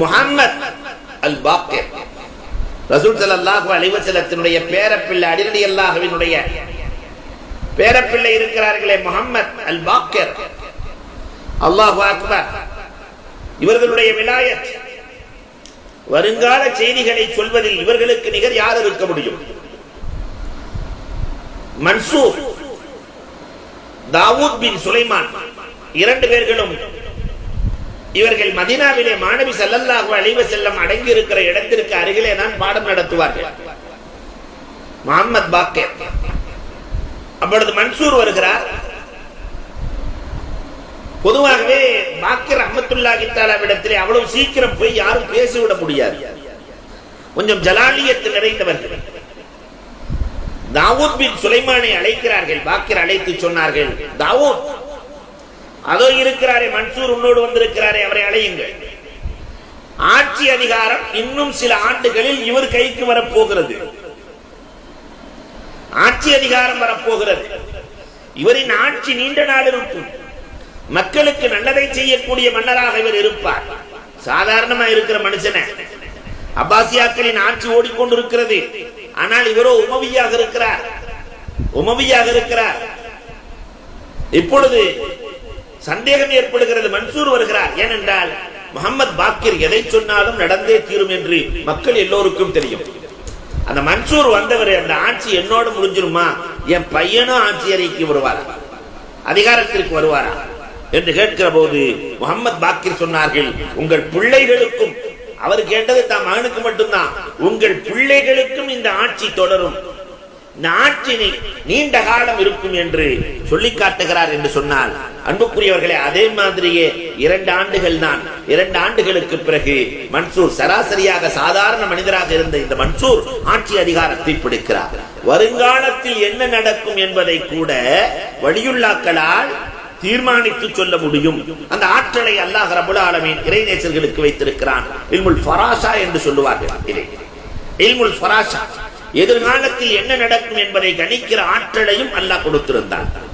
முஹம்மத் அல் பாக்கிர் ரசூல் ஸல்லல்லாஹு அலைஹி பேரப்பிள்ளை அடிரடி அல்லாஹுவினுடைய பேரப்பிள்ளை இருக்கிறார்களே முஹம்மத் அல் பாக்கர் அல்லாஹு அக்பர். இவர்களுடைய விலாயத் வருங்கால செய்திகளை சொல்வதில் இவர்களுக்கு நிகர் யார் இருக்க முடியும்? மன்சூர் தாவூத் பின் சுலைமான். இரண்டு பேர்களும் இவர்கள் மதினாவிலே மாணவி ஸல்லல்லாஹு அலைஹி செல்லம் அடங்கி இருக்கிற இடத்திற்கு அருகிலே தான் பாடம் நடத்துவார்கள். முகமது பாக்கே அப்பொழுது மன்சூர் வருகிறார். பொதுவாகவே பாக்கர் அஹமத்துல்லாஹி தாலாவிடத்திலே அவ்வளவு சீக்கிரம் போய் யாரும் பேசிவிட முடியாது. கொஞ்சம் ஜலாலியத்தில் நிறைந்தவர்கள். தாவூத் பின் சுலைமானை அழைக்கிறார்கள். பாக்கர் அழைத்து சொன்னார்கள் தாவூத் அதோ இருக்கிறாரே மன்சூர் உன்னோடு வந்திருக்கிறாரே அவரை அழையுங்கள். ஆட்சி அதிகாரம் இன்னும் சில ஆண்டுகளில் இவர் கைக்கு வரப்போகிறது. ஆட்சி அதிகாரம் வரப்போகிறது. இவரின் ஆட்சி நீண்ட நாள் இருக்கும். மக்களுக்கு நல்லதை செய்யக்கூடிய மன்னராக இவர் இருப்பார். சாதாரணமா இருக்கிற மனுஷன. அப்பாசியாக்களின் ஆட்சி ஓடிக்கொண்டிருக்கிறது. ஆனால் இவரோ உமவியாக இருக்கிறார். உமவியாக இருக்கிறார். இப்பொழுது சந்தேகம் ஏற்படுகிறது மன்சூர் வருகிறார். ஏனென்றால் முகமது பாக்கிர் எதை சொன்னாலும் நடந்தே தீரும் என்று மக்கள் எல்லோருக்கும் தெரியும். அந்த மன்சூர் வந்தவர் அந்த ஆட்சி என்னோடு முடிஞ்சிருமா? என் பையனும் ஆட்சி அறிக்கை வருவார்? அதிகாரத்திற்கு வருவாரா? என்று கேட்கிற போது முகமது பாக்கிர் சொன்னார்கள் உங்கள் பிள்ளைகளுக்கும் அவர் கேட்டது தான் மகனுக்கு மட்டும்தான் உங்கள் பிள்ளைகளுக்கும் இந்த ஆட்சி தொடரும். இந்த நீண்ட காலம் இருக்கும் என்று சொல்லி காட்டுகிறார் என்று சொன்னால் அன்புக்குரியவர்களே அதே மாதிரியே இரண்டு ஆண்டுகள் தான். இரண்டு ஆண்டுகளுக்கு பிறகு மன்சூர் சராசரியாக சாதாரண மனிதராக இருந்த இந்த மன்சூர் ஆட்சி அதிகாரத்தை பிடிக்கிறார். வருங்காலத்தில் என்ன நடக்கும் என்பதை கூட வழியுள்ளாக்களால் தீர்மானித்து சொல்ல முடியும். அந்த ஆற்றலை அல்லாஹ் ரபுல் ஆலமின் இறைநேசர்களுக்கு வைத்திருக்கிறான். இல்முல் ஃபராஷா என்று சொல்லுவார்கள் இல்முல் ஃபராஷா. எதிர்காலத்தில் என்ன நடக்கும் என்பதை கணிக்கிற ஆற்றலையும் அல்லாஹ் கொடுத்திருந்தான்.